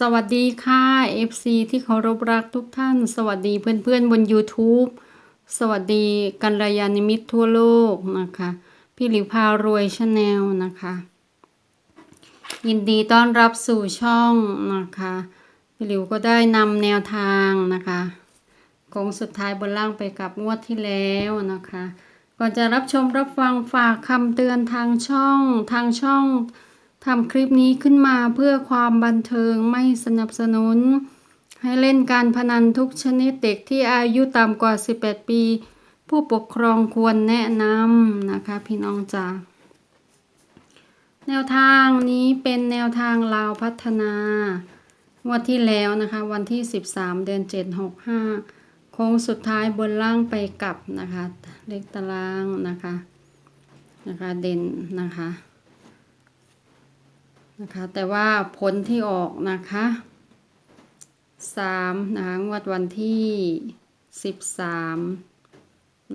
สวัสดีค่ะ FC ที่เคารพรักทุกท่าน สวัสดีเพื่อนๆบน YouTube สวัสดีกัลยาณมิตรทั่วโลกนะคะ พี่หลิวพารวยชาแนลนะคะ ยินดีต้อนรับสู่ช่องนะคะ พี่หลิวก็ได้นำแนวทางนะคะโค้งสุดท้ายบนล่างไปกับงวดที่แล้วนะคะ ก่อนจะรับชมรับฟังฝากคำเตือนทางช่องทางช่อง ทำคลิปนี้ขึ้นมาเพื่อความบันเทิงไม่สนับสนุน ให้เล่นการพนันทุกชนิดเด็กที่อายุต่ำกว่า 18 ปี ผู้ปกครองควรแนะนำนะคะพี่น้องจ๋าแนวทางนี้เป็นแนวทางลาวพัฒนางวดที่แล้วนะคะ วันที่ 13 เดือน 7 65 โค้งสุดท้ายบนล่างไปกลับนะคะ เลขตารางนะคะนะคะเด่นนะคะ นะคะ แต่ว่าผลที่ออกนะคะสามนะคะงวดวันที่สิบสาม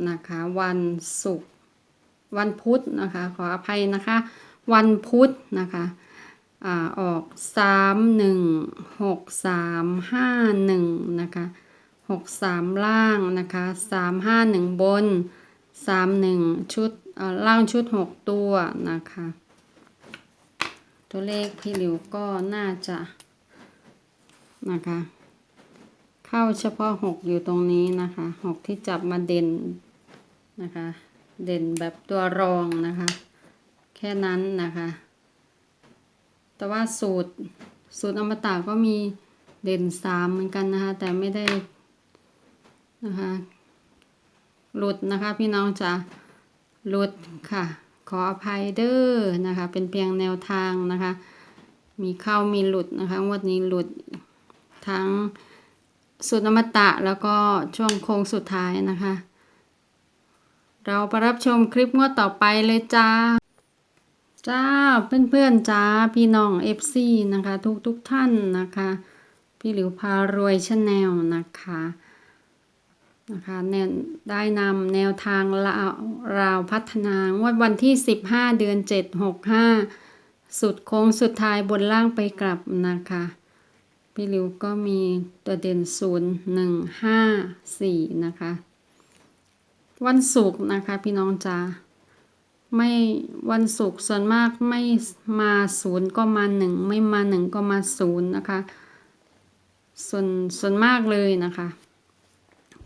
นะคะวันศุกร์วันพุธนะคะ ขออภัยนะคะ วันพุธนะคะอ่าออกสามหนึ่งหกสามห้าหนึ่งนะคะหกสามล่างนะคะสามห้าหนึ่งบนสามหนึ่งชุดอ่าล่างชุดหกตัวนะคะ ตัวเลขพี่หลิวก็น่าจะนะคะ เข้าเฉพาะหกอยู่ตรงนี้นะคะหกที่จับมาเด่นนะคะ เด่นแบบตัวรองนะคะ แค่นั้นนะคะ แต่ว่าสูตรสูตรอมตะก็มีเด่นสามเหมือนกันนะคะ แต่ไม่ได้นะคะหลุดนะคะพี่น้องจ๋าหลุดค่ะ ขออภัยเด้อนะคะ เป็นเพียงแนวทางนะคะ มีเข้ามีหลุดนะคะงวดนี้หลุดทั้งสุดอมตะแล้วก็ช่วงโค้งสุดท้ายนะคะ เราไปรับชมคลิปงวดต่อไปเลยจ้า จ้าเพื่อนๆจ้าพี่น้อง FC นะคะ ทุกทุกท่านนะคะ พี่หลิวพารวยชาแนลนะคะ นะคะแนวได้นำแนวทางราวราวพัฒนางวดวันที่ 15 เดือน 7 65 สุดโค้งสุดท้ายบนล่างไปกลับนะคะ พี่ริวก็มีตัวเด่น 0 1 5 4 นะคะ วันศุกร์นะคะพี่น้องจ้าไม่วันศุกร์ส่วนมากไม่มาศูนย์ก็มาหนึ่งไม่มาหนึ่งก็มาศูนย์นะคะ ส่วนส่วนมากเลยนะคะ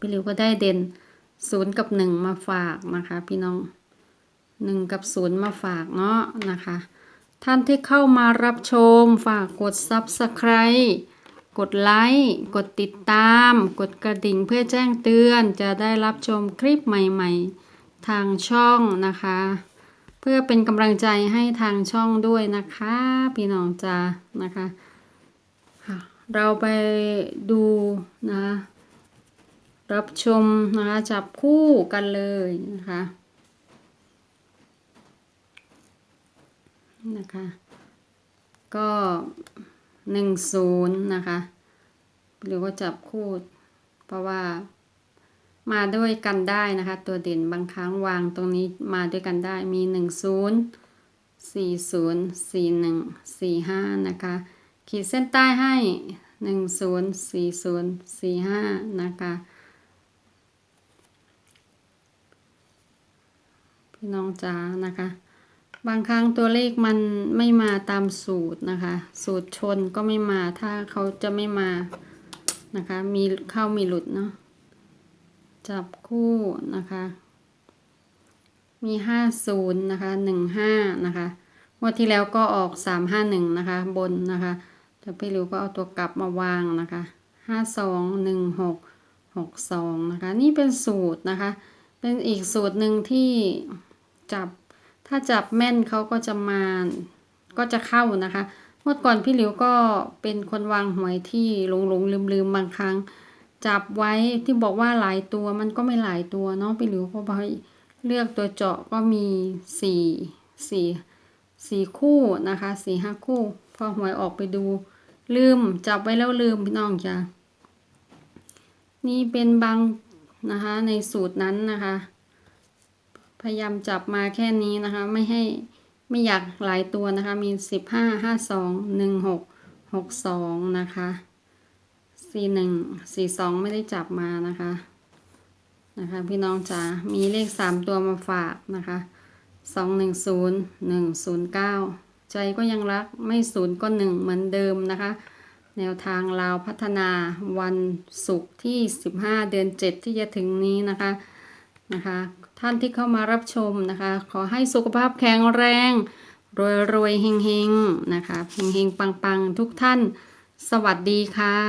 พี่ริวก็ได้เด่นศูนย์กับหนึ่งมาฝากนะคะ พี่น้องหนึ่งกับศูนย์มาฝากเนาะนะคะ ท่านที่เข้ามารับชมฝากกด Subscribe กดไลค์กดติดตาม กดกระดิ่งเพื่อแจ้งเตือน จะได้รับชมคลิปใหม่ๆ ทางช่องนะคะ เพื่อเป็นกำลังใจให้ทางช่องด้วยนะคะ พี่น้องจ้านะคะเราไปดูนะ รับชมนะคะจับคู่กันเลยนะคะนะคะ ก็หนึ่งศูนย์นะคะ หรือว่าจับคู่ เพราะว่ามาด้วยกันได้นะคะ ตัวเด่นบางครั้งวางตรงนี้มาด้วยกันได้มีหนึ่งศูนย์สี่ศูนย์สี่หนึ่งสี่ห้านะคะ ขีดเส้นใต้ให้หนึ่งศูนย์สี่ศูนย์สี่ห้านะคะ พี่น้องจ๋านะคะ บางครั้งตัวเลขมันไม่มาตามสูตรนะคะ สูตรชนก็ไม่มาถ้าเขาจะไม่มานะคะ มีเข้ามีหลุดเนาะจับคู่นะคะ มีห้าศูนย์นะคะหนึ่งห้านะคะงวดที่แล้วก็ออกสามห้าหนึ่งนะคะ บนนะคะแต่พี่ริวก็เอาตัวกลับมาวางนะคะห้าสองหนึ่งหกหกสองนะคะ นี่เป็นสูตรนะคะ เป็นอีกสูตรหนึ่งที่ จับ ถ้าจับแม่นเขาก็จะมาก็จะเข้านะคะเมื่อก่อนพี่หลิวก็เป็นคนวางหวยที่หลงหลงลืมลืมบางครั้ง จับไว้ที่บอกว่าหลายตัวมันก็ไม่หลายตัวเนาะพี่หลิวก็ไปเลือกตัวเจาะก็มีสี่สี่สี่คู่นะคะสี่ห้าคู่ พอหวยออกไปดู ลืมจับไว้แล้วลืมพี่น้องจ้ะนี่เป็นบางนะคะในสูตรนั้นนะคะ พยายามจับมาแค่นี้นะคะ ไม่ให้ไม่อยากหลายตัวนะคะ มีสิบห้าห้าสองหนึ่งหกหกสองนะคะสี่หนึ่งสี่สองไม่ได้จับมานะคะนะคะ พี่น้องจ๋ามีเลขสามตัวมาฝากนะคะสองหนึ่งศูนย์หนึ่งศูนย์เก้าใจก็ยังรักไม่ศูนย์ก็หนึ่งเหมือนเดิมนะคะ แนวทางลาวพัฒนาวันศุกร์ที่ 15 เดือน 7 ที่จะถึงนี้นะคะ นะคะ ท่านที่เข้ามารับชมนะคะ ขอให้สุขภาพแข็งแรง รวยรวยเฮงเฮงนะคะเฮงเฮงปังปังทุกท่าน สวัสดีค่ะ